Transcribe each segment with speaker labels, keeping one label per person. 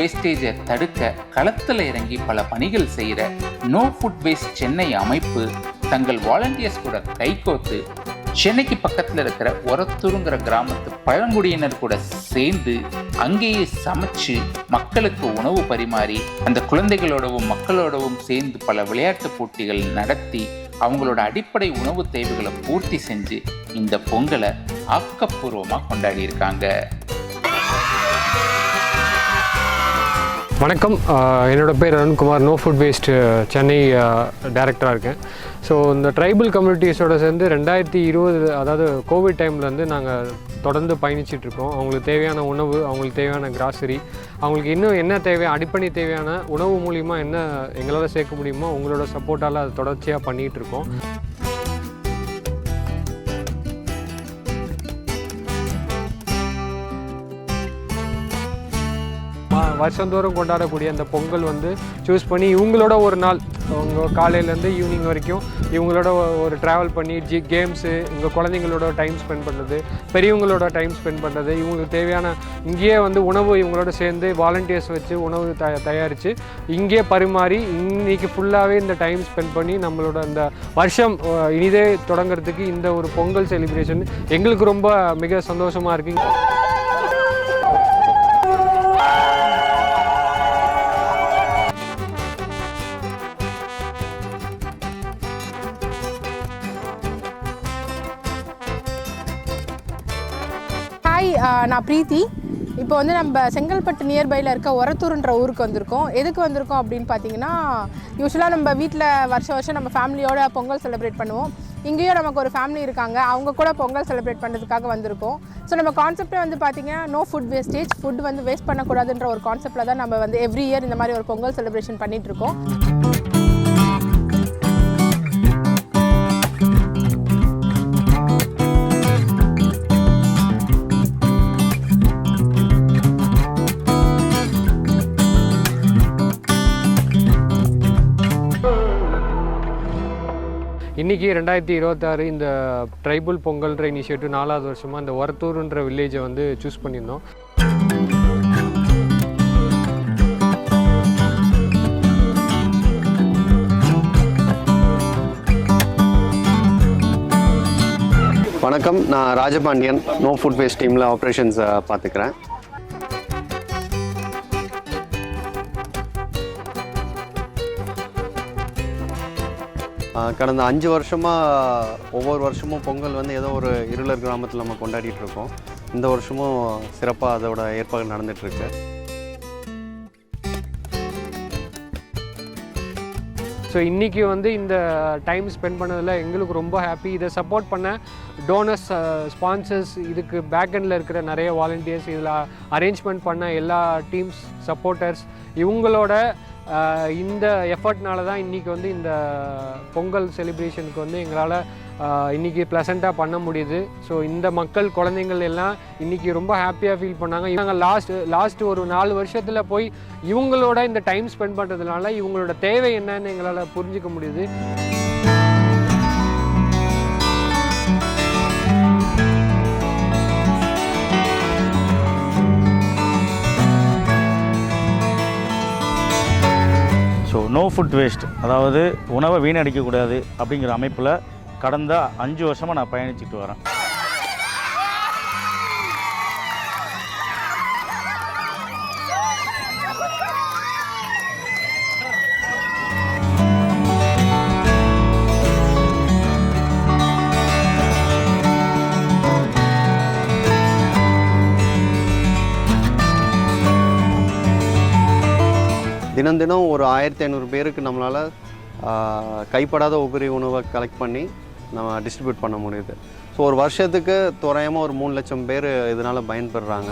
Speaker 1: வேஸ்டேஜை தடுக்க களத்தில் இறங்கி பல பணிகள் செய்கிற நோ ஃபுட் வேஸ்ட் சென்னை அமைப்பு தங்கள் வாலண்டியர்ஸ் கூட கைகோத்து சென்னைக்கு பக்கத்தில் இருக்கிற ஒரத்தூருங்கிற கிராமத்து பழங்குடியினர் கூட சேர்ந்து அங்கேயே சமைச்சு மக்களுக்கு உணவு பரிமாறி அந்த குழந்தைகளோடவும் மக்களோடவும் சேர்ந்து பல விளையாட்டு போட்டிகள் நடத்தி அவங்களோட அடிப்படை உணவு தேவைகளை பூர்த்தி செஞ்சு இந்த பொங்கலை ஆக்கப்பூர்வமாக கொண்டாடி இருக்காங்க
Speaker 2: வணக்கம். என்னோடய பேர் Arunkumar. No food waste Chennai டைரக்டராக இருக்கேன். ஸோ இந்த ட்ரைபல் கம்யூனிட்டிஸோட சேர்ந்து ரெண்டாயிரத்தி இருபது அதாவது கோவிட் டைம்லேருந்து நாங்கள் தொடர்ந்து பயணிச்சிட்டு இருக்கோம். அவங்களுக்கு தேவையான உணவு அவங்களுக்கு தேவையான கிராசரி அவங்களுக்கு இன்னும் என்ன தேவை அடிப்படை தேவையான உணவு மூலிமா என்ன எங்களால் சேர்க்க முடியுமோ உங்களோட சப்போர்ட்டால் அது தொடர்ச்சியாக பண்ணிகிட்டு இருக்கோம். வருஷந்தோறும் கொண்டாடக்கூடிய அந்த பொங்கல் வந்து சூஸ் பண்ணி இவங்களோட ஒரு நாள் அவங்க காலையிலேருந்து ஈவினிங் வரைக்கும் இவங்களோட ஒரு ட்ராவல் பண்ணி ஜி கேம்ஸு இவங்க குழந்தைங்களோட டைம் ஸ்பெண்ட் பண்ணுறது பெரியவங்களோட டைம் ஸ்பெண்ட் பண்ணுறது இவங்களுக்கு தேவையான இங்கேயே வந்து உணவு இவங்களோட சேர்ந்து வாலண்டியர்ஸ் வச்சு உணவு த தயாரித்து இங்கேயே பரிமாறி இன்றைக்கி ஃபுல்லாகவே இந்த டைம் ஸ்பெண்ட் பண்ணி நம்மளோட அந்த வருஷம் இனிதே தொடங்குறதுக்கு இந்த ஒரு பொங்கல் செலிப்ரேஷன் எங்களுக்கு ரொம்ப மிக சந்தோஷமாக இருக்குது
Speaker 3: நான் பிரீத்தி இப்போ வந்து நம்ம செங்கல்பட்டு நியர்பையில் இருக்க ஒரத்தூர்ன்ற ஊருக்கு வந்திருக்கோம். எதுக்கு வந்திருக்கோம் அப்படின்னு பார்த்தீங்கன்னா யூஸ்வலாக நம்ம வீட்டில் வருஷம் வருஷம் நம்ம ஃபேமிலியோட பொங்கல் செலிப்ரேட் பண்ணுவோம். இங்கேயும் நமக்கு ஒரு ஃபேமிலி இருக்காங்க. அவங்க கூட பொங்கல் செலிப்ரேட் பண்ணுறதுக்காக வந்திருக்கோம். ஸோ நம்ம கான்செப்டே வந்து பார்த்தீங்கன்னா நோ ஃபுட் வேஸ்டேஜ் ஃபுட் வந்து வேஸ்ட் பண்ணக்கூடாதுன்ற ஒரு கான்செப்டில் தான் நம்ம வந்து எவ்ரி இயர் இந்த மாதிரி ஒரு பொங்கல் செலிப்ரேஷன் பண்ணிகிட்ருக்கோம்
Speaker 2: இன்றைக்கி ரெண்டாயிரத்தி இருபத்தாறு இந்த ட்ரைபல் பொங்கல்ன்ற இனிஷியேட்டிவ் நாலாவது வருஷமாக இந்த ஒரத்தூருன்ற வில்லேஜை வந்து சூஸ் பண்ணியிருந்தோம்.
Speaker 4: வணக்கம். நான் ராஜபாண்டியன். நோ ஃபுட் வேஸ்ட் டீமில் ஆப்ரேஷன்ஸை பார்த்துக்கிறேன். கடந்த அஞ்சு வருஷமாக ஒவ்வொரு வருஷமும் பொங்கல் வந்து ஏதோ ஒரு இருளர் கிராமத்தில் நம்ம கொண்டாடிட்டு இருக்கோம். இந்த வருஷமும் சிறப்பாக அதோட ஏற்பாடு நடந்துகிட்ருக்கு
Speaker 2: ஸோ இன்றைக்கி வந்து இந்த டைம் ஸ்பெண்ட் பண்ணதில் எங்களுக்கு ரொம்ப ஹாப்பி இதை சப்போர்ட் பண்ண டோனர்ஸ் ஸ்பான்சர்ஸ் இதுக்கு பேக்கெண்டில் இருக்கிற நிறைய வாலண்டியர்ஸ் இதில் அரேஞ்ச்மெண்ட் பண்ண எல்லா டீம்ஸ் சப்போர்ட்டர்ஸ் இவங்களோட இந்த எஃபர்ட்னால தான் இன்றைக்கி வந்து இந்த பொங்கல் செலிப்ரேஷனுக்கு வந்து எங்களால் இன்றைக்கி ப்ளசண்ட்டாக பண்ண முடியுது. ஸோ இந்த மக்கள் குழந்தைங்கள் எல்லாம் இன்றைக்கி ரொம்ப ஹாப்பியாக ஃபீல் பண்ணாங்க. இவங்க லாஸ்ட் லாஸ்ட் ஒரு நாலு வருஷத்தில் போய் இவங்களோட இந்த டைம் ஸ்பெண்ட் பண்ணுறதுனால இவங்களோட தேவை என்னன்னு எங்களால் புரிஞ்சுக்க முடியுது.
Speaker 5: நோ ஃபுட் வேஸ்ட் அதாவது உணவை வீணடிக்கக்கூடாது அப்படிங்கிற அமைப்பில் கடந்த அஞ்சு வருஷமாக நான் பயணிச்சுட்டு வரேன்.
Speaker 4: தினம் தினம் ஒரு ஆயிரத்தி ஐநூறு பேருக்கு நம்மளால் கைப்படாத உபரி உணவை கலெக்ட் பண்ணி நம்ம டிஸ்ட்ரிபியூட் பண்ண முடியுது. ஸோ ஒரு வருஷத்துக்கு தோராயமாக ஒரு மூணு லட்சம் பேர் இதனால் பயன்பெறுறாங்க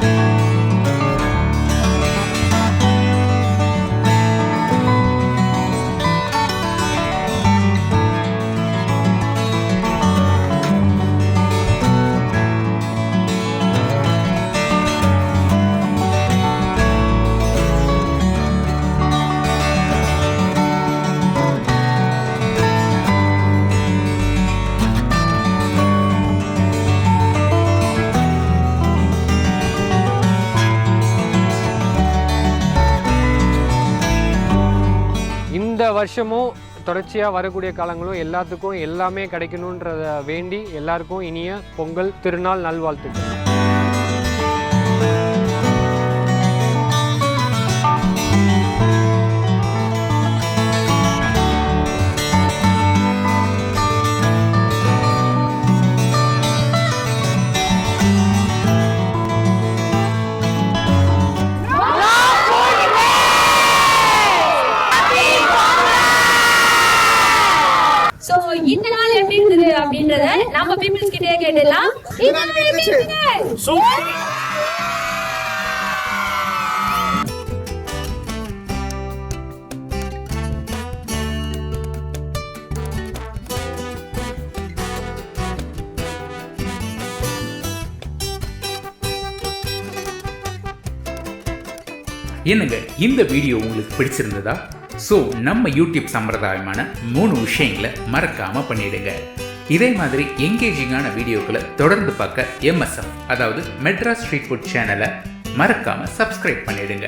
Speaker 4: Bye.
Speaker 2: வருஷமும் தொடர்ச்சியாக வரக்கூடிய காலங்களும் எல்லாத்துக்கும் எல்லாமே கிடைக்கணுன்றத வேண்டி எல்லாருக்கும் இனிய பொங்கல் திருநாள் நல்வாழ்த்துக்கள்.
Speaker 6: அப்படின்றத நம்ம பீப்புள்ஸ் கிட்டே கேட்டுடலாம்.
Speaker 1: என்னங்க இந்த வீடியோ உங்களுக்கு பிடிச்சிருந்ததா? ஸோ நம்ம யூடியூப் சம்பிரதாயமான மூணு விஷயங்களை மறக்காமல் பண்ணிடுங்க. இதே மாதிரி என்கேஜிங்கான வீடியோக்களை தொடர்ந்து பார்க்க எம்எஸ்எம் அதாவது மெட்ராஸ் ஸ்ட்ரீட் ஃபுட் சேனலை மறக்காம சப்ஸ்கிரைப் பண்ணிடுங்க.